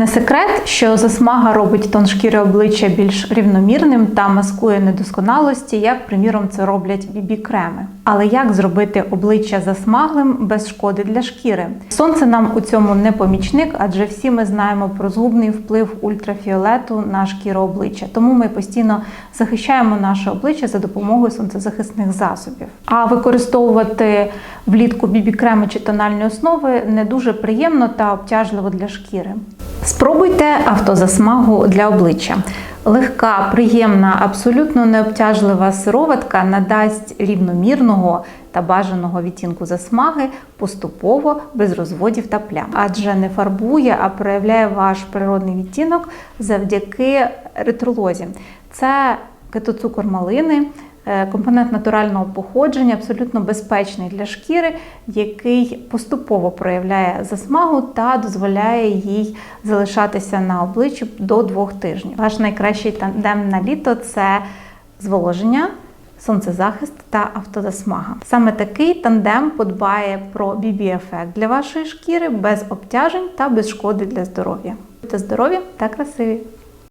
Не секрет, що засмага робить тон шкіри обличчя більш рівномірним та маскує недосконалості, як, приміром, це роблять бібі-креми. Але як зробити обличчя засмаглим без шкоди для шкіри? Сонце нам у цьому не помічник, адже всі ми знаємо про згубний вплив ультрафіолету на шкіру обличчя. Тому ми постійно захищаємо наше обличчя за допомогою сонцезахисних засобів. А використовувати влітку бібі-креми чи тональні основи не дуже приємно та обтяжливо для шкіри. Спробуйте автозасмагу для обличчя. Легка, приємна, абсолютно необтяжлива сироватка надасть рівномірного та бажаного відтінку засмаги поступово без розводів та плям, адже не фарбує, а проявляє ваш природний відтінок завдяки ретролозі. Це кетоцукор малини. Е, Компонент натурального походження, абсолютно безпечний для шкіри, який поступово проявляє засмагу та дозволяє їй залишатися на обличчі до двох тижнів. Ваш найкращий тандем на літо це зволоження, сонцезахист та автозасмага. Саме такий тандем подбає про бібі-ефект для вашої шкіри без обтяжень та без шкоди для здоров'я. Будьте здорові та красиві!